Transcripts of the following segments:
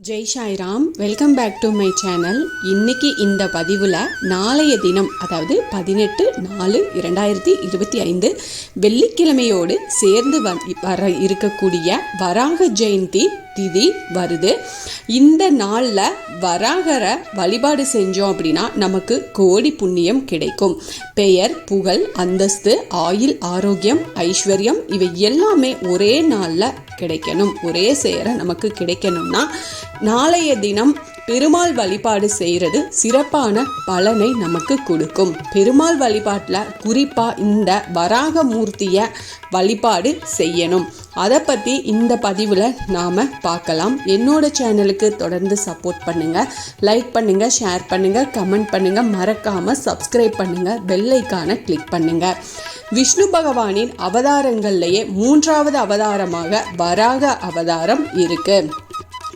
Jai Sairam welcome back to my channel இன்னைக்கு இந்த பதிவில் நாளைய தினம் அதாவது பதினெட்டு நாலு இரண்டாயிரத்தி இருபத்தி ஐந்து வெள்ளிக்கிழமையோடு சேர்ந்து வ- வர இருக்கக்கூடிய வராக ஜெயந்தி திதி வருது. இந்த நாளில் வராகரை வழிபாடு செஞ்சோம் அப்படின்னா நமக்கு கோடி புண்ணியம் கிடைக்கும். பெயர் புகழ் அந்தஸ்து ஆயுள் ஆரோக்கியம் ஐஸ்வர்யம் இவை எல்லாமே ஒரே நாளில் கிடைக்கணும். ஒரே சேர நமக்கு கிடைக்கணும்னா நாளைய தினம் பெருமாள் வழிபாடு செய்கிறது சிறப்பான பலனை நமக்கு கொடுக்கும். பெருமாள் வழிபாட்டில் குறிப்பாக இந்த வராக மூர்த்தியை வழிபாடு செய்யணும். அதை பற்றி இந்த பதிவில் நாம் பார்க்கலாம். என்னோட சேனலுக்கு தொடர்ந்து சப்போர்ட் பண்ணுங்கள் லைக் பண்ணுங்கள் ஷேர் பண்ணுங்கள் கமெண்ட் பண்ணுங்கள் மறக்காமல் சப்ஸ்கிரைப் பண்ணுங்கள் பெல்லைக்கான கிளிக் பண்ணுங்கள் விஷ்ணு பகவானின் அவதாரங்கள்லேயே மூன்றாவது அவதாரமாக வராக அவதாரம் இருக்குது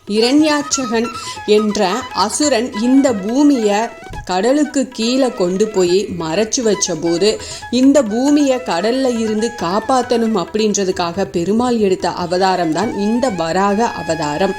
இரண்யாட்சகன் என்ற அசுரன் இந்த பூமியை கடலுக்கு கீழே கொண்டு போய் மறைச்சு வச்ச போது இந்த பூமியை கடல்ல இருந்து காப்பாற்றணும் அப்படின்றதுக்காக பெருமாள் எடுத்த அவதாரம் தான் இந்த வராக அவதாரம்.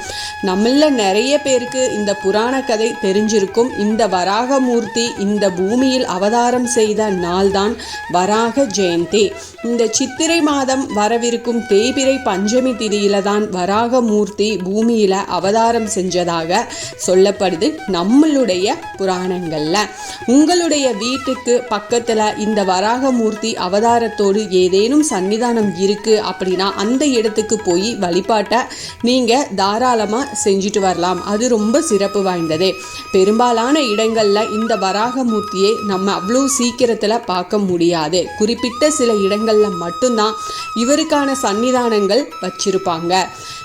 நம்மள நிறைய பேருக்கு இந்த புராண கதை தெரிஞ்சிருக்கும். இந்த வராக மூர்த்தி இந்த பூமியில் அவதாரம் செய்த நாள்தான் வராக ஜெயந்தி. இந்த சித்திரை மாதம் வரவிருக்கும் தேபிரை பஞ்சமி திதியில தான் வராக மூர்த்தி பூமியில அவதாரம் செஞ்சதாக சொல்லப்படுது நம்மளுடைய புராணங்கள். பாருங்கள்ல உங்களுடைய வீட்டுக்கு பக்கத்துல இந்த வராக மூர்த்தி அவதாரத்தோடு ஏதேனும் சன்னிதானம் இருக்கு அப்படின்னா அந்த இடத்துக்கு போய் வழிபாட்டை நீங்க தாராளமா செஞ்சுட்டு வரலாம். அது ரொம்ப சிறப்பு வாய்ந்தது. பெரும்பாலான இடங்கள்ல இந்த வராக மூர்த்தியை நம்ம அவ்வளோ சீக்கிரத்துல பார்க்க முடியாது. குறிப்பிட்ட சில இடங்கள்ல மட்டும்தான் இவருக்கான சன்னிதானங்கள் வச்சிருப்பாங்க.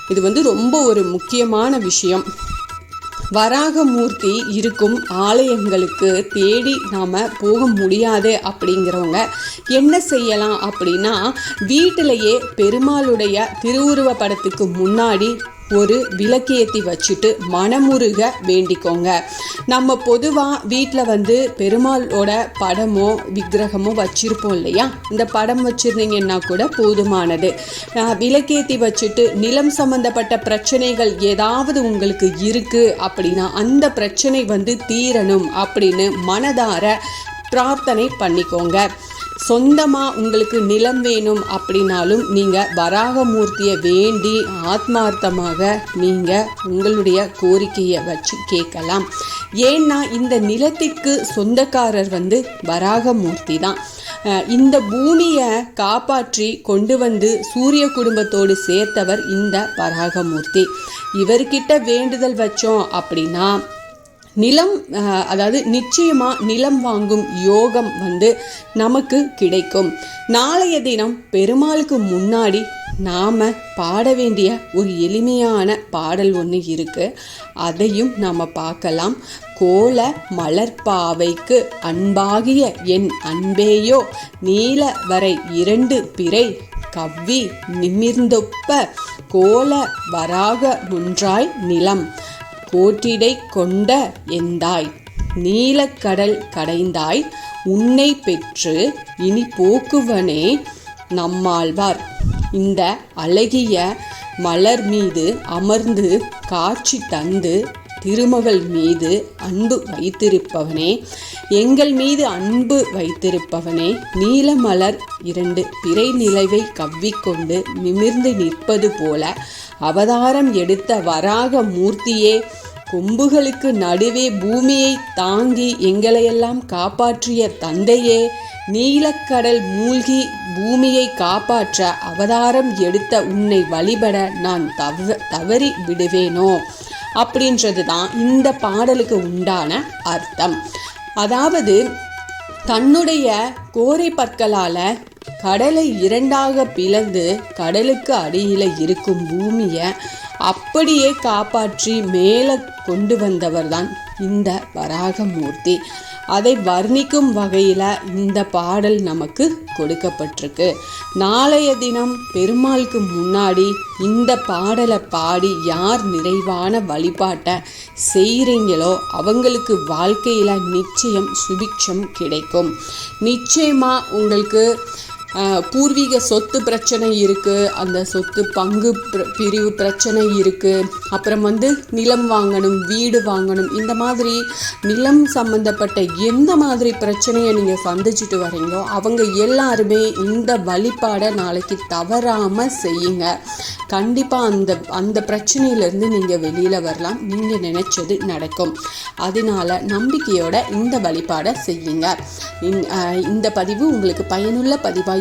இது வந்து ரொம்ப ஒரு முக்கியமான விஷயம். வராகமூர்த்தி இருக்கும் ஆலயங்களுக்கு தேடி நாம் போக முடியாது அப்படிங்கிறவங்க என்ன செய்யலாம் அப்படின்னா வீட்டிலேயே பெருமாளுடைய திருவுருவ படத்துக்கு முன்னாடி ஒரு விளக்கேற்றி வச்சுட்டு மனமுருக வேண்டிக்கோங்க. நம்ம பொதுவாக வீட்டில் வந்து பெருமாளோட படமோ விக்கிரகமோ வச்சுருப்போம் இல்லையா? இந்த படம் வச்சுருந்தீங்கன்னா கூட போதுமானது. அஹ் விளக்கேத்தி வச்சுட்டு நிலம் சம்பந்தப்பட்ட பிரச்சனைகள் ஏதாவது உங்களுக்கு இருக்குது அப்படின்னா அந்த பிரச்சனை வந்து தீரணும் அப்படின்னு மனதார பிரார்த்தனை பண்ணிக்கோங்க. சொந்தமாக உங்களுக்கு நிலம் வேணும் அப்படின்னாலும் நீங்கள் வராகமூர்த்தியை வேண்டி ஆத்மார்த்தமாக நீங்கள் உங்களுடைய கோரிக்கையை வச்சு கேட்கலாம். ஏன்னா இந்த நிலத்திற்கு சொந்தக்காரர் வந்து வராகமூர்த்தி தான். இந்த பூமியை காப்பாற்றி கொண்டு வந்து சூரிய குடும்பத்தோடு சேர்த்தவர் இந்த வராகமூர்த்தி. இவர்கிட்ட வேண்டுதல் வச்சோம் அப்படின்னா நிலம் அதாவது நிச்சயமாக நிலம் வாங்கும் யோகம் வந்து நமக்கு கிடைக்கும். நாளைய தினம் பெருமாளுக்கு முன்னாடி நாம் பாட வேண்டிய ஒரு எளிமையான பாடல் ஒன்று இருக்கு. அதையும் நாம் பார்க்கலாம். கோல மலர்பாவைக்கு அன்பாகிய என் அன்பேயோ நீல வரை இரண்டு பிறை கவ்வி நிமிர்ந்தொப்ப கோல வராக முன்றாய் நிலம். கோட்டிடை கொண்ட எந்தாய் நீலக்கடல் கடைந்தாய் உன்னை பெற்று இனி போக்குவனே நம்மாழ்வார். இந்த அழகிய மலர் மீது அமர்ந்து காட்சி தந்து திருமகள் மீது அன்பு வைத்திருப்பவனே எங்கள் மீது அன்பு வைத்திருப்பவனே நீலமலர் இரண்டு பிறை நிலவை கவ்விக்கொண்டு நிமிர்ந்து நிற்பது போல அவதாரம் எடுத்த வராக மூர்த்தியே கொம்புகளுக்கு நடுவே பூமியை தாங்கி எங்களையெல்லாம் காப்பாற்றிய தந்தையே நீலக்கடல் மூழ்கி பூமியை காப்பாற்ற அவதாரம் எடுத்த உன்னை வழிபட நான் தவ தவறி விடுவேனோ? அப்படின்றது தான் இந்த பாடலுக்கு உண்டான அர்த்தம். அதாவது தன்னுடைய கோரை பற்களால் கடலை இரண்டாக பிளந்து கடலுக்கு அடியில் இருக்கும் பூமியை அப்படியே காப்பாற்றி மேலே கொண்டு வந்தவர் தான் இந்த வராகமூர்த்தி. அதை வர்ணிக்கும் வகையில் இந்த பாடல் நமக்கு கொடுக்கப்பட்டிருக்கு. நாளைய தினம் பெருமாளுக்கு முன்னாடி இந்த பாடலை பாடி யார் நிறைவான வழிபாட்டை செய்கிறீங்களோ அவங்களுக்கு வாழ்க்கையில் நிச்சயம் சுபிக்ஷம் கிடைக்கும். நிச்சயமாக உங்களுக்கு பூர்வீக சொத்து பிரச்சனை இருக்குது அந்த சொத்து பங்கு பிரிவு பிரச்சனை இருக்குது அப்புறம் வந்து நிலம் வாங்கணும் வீடு வாங்கணும் இந்த மாதிரி நிலம் சம்மந்தப்பட்ட எந்த மாதிரி பிரச்சனையை நீங்கள் சந்திச்சுட்டு வரீங்களோ அவங்க எல்லாருமே இந்த வழிபாடை நாளைக்கு தவறாமல் செய்யுங்க. கண்டிப்பாக அந்த அந்த பிரச்சனையிலேருந்து நீங்கள் வெளியில் வரலாம். நீங்கள் நினச்சது நடக்கும். அதனால நம்பிக்கையோட இந்த வழிபாடை செய்யுங்க. இந்- இந்த பதிவு உங்களுக்கு பயனுள்ள பதிவாக